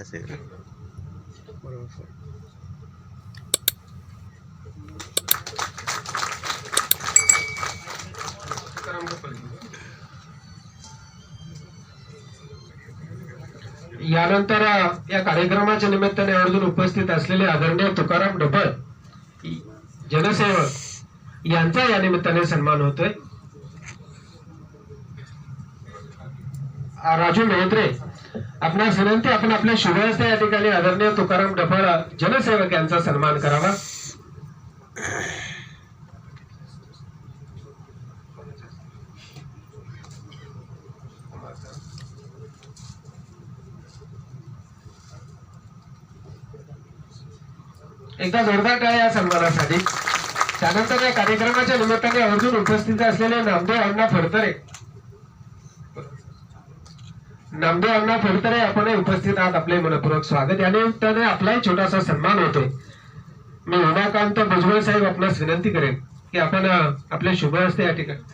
असे बरोबर सर यानंतर या कार्यक्रमाच्या निमित्ताने आवर्जून उपस्थित असलेले आदरणीय तुकाराम डबळ जनसेवक यांचा या निमित्ताने सन्मान होतोय. राजू मेहत्रे आपणास विनंती आपण आपल्या शुभहस्ते या ठिकाणी आदरणीय तुकाराम डफाळा जनसेवक यांचा सन्मान करावा. एकदा जोरदार टाळ्या या सन्मानासाठी. त्यानंतर या कार्यक्रमाच्या निमित्ताने अजून उपस्थित असलेले नामदेव अण्णा फडतरे. नामदेव अण्णा फडतरे आपण उपस्थित आहात. आपले मनपूर्वक स्वागत. या निमित्ताने आपलाही छोटासा सन्मान होतोय मी उमाकांत भुजबळ साहेब आपणास विनंती करेन की आपण आपले शुभ असते या ठिकाणी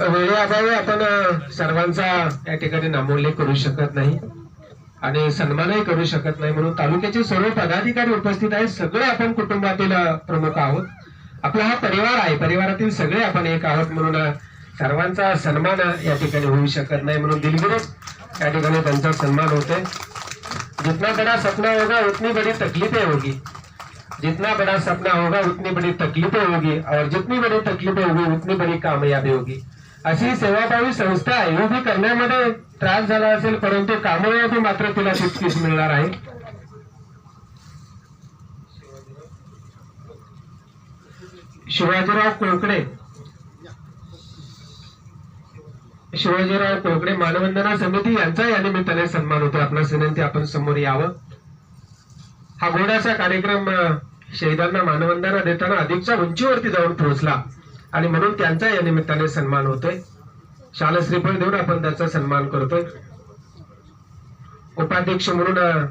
वेळेअभावी आपण सर्वांचा या ठिकाणी नामोल्लेख करू शकत नाही आणि सन्मानही करू शकत नाही. म्हणून तालुक्याचे सर्व पदाधिकारी उपस्थित आहेत. सगळे आपण कुटुंबातील प्रमुख आहोत. आपला हा परिवार आहे. परिवारातील सगळे आपण एक आहोत. म्हणून सर्वांचा सन्मान या ठिकाणी होऊ शकत नाही. म्हणून दिलगिरीत या ठिकाणी त्यांचा सन्मान होते जितना बड़ा सपना होगा उतनी बड़ी तकलीफें होगी. जितना बड़ा सपना होगा उतनी बड़ी तकलीफें होगी. और जितनी बड़ी तकलीफें होगी उतनी बड़ी कामयाबी होगी. अशी सेवाभावी संस्था आहे. करण्यामध्ये त्रास झाला असेल परंतु कामयाबी मात्र तिला तितकीच मिळणार आहे. शिवाजीराव कोळकडे. शिवाजीराव कोळकडे मानवंदना समिती यांचा या निमित्ताने सन्मान होतो. आपला विनंती आपण समोर यावं. हा गोडासा कार्यक्रम शहीदांना मानवंदना देताना अधिकच्या उंचीवरती जाऊन पोहोचला. आणि म्हणून त्यांचा या निमित्ताने सन्मान होतोय. शाल श्रीफळ देऊन आपण त्याचा सन्मान करतोय. उपाध्यक्ष म्हणून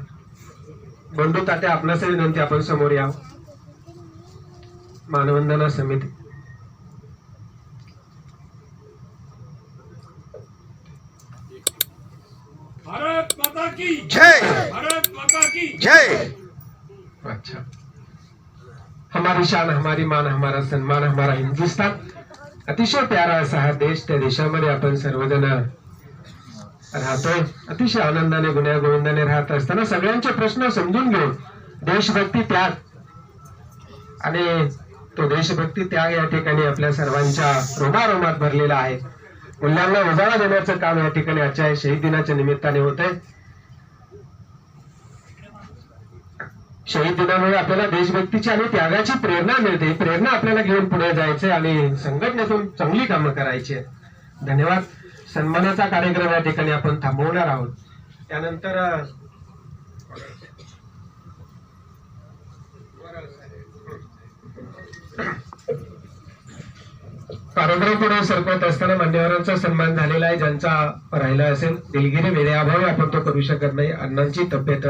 बंडू तात्या आपणास विनंती आपण समोर यावं मानवंदना समिती. भारत माता की जय। भारत माता की। जय। अच्छा. हमारी शान हमारी मान हमारा सन्मान हमारा हिंदुस्तान। अतिशय प्यारा असा हा देश त्या देशामध्ये आपण सर्वजण राहतोय अतिशय आनंदाने गुन्ह्या गोविंदाने राहत असताना सगळ्यांचे प्रश्न समजून घेऊन देशभक्ती त्याग आणि तो देशभक्ती त्याग या ठिकाणी आपल्या सर्वांच्या रोमारोमात भरलेला आहे. मुलांना उजाळा देण्याचं काम या ठिकाणी आजच्या शहीद दिनाच्या निमित्ताने होत आहे शहीद दिनामुळे आपल्याला देशभक्तीची आणि त्यागाची प्रेरणा मिळते. प्रेरणा आपल्याला घेऊन पुढे जायचे आणि संघटनेतून चांगली कामं करायची आहेत. धन्यवाद. सन्मानाचा कार्यक्रम या ठिकाणी आपण थांबवणार आहोत. त्यानंतर अ, कार्यक्रम पुढे असताना मान्यवरांचा सन्मान झालेला आहे ज्यांचा राहिला असेल. दिलगिरी वेळेअभावी आपण तो करू शकत नाही. अण्णांची तब्येत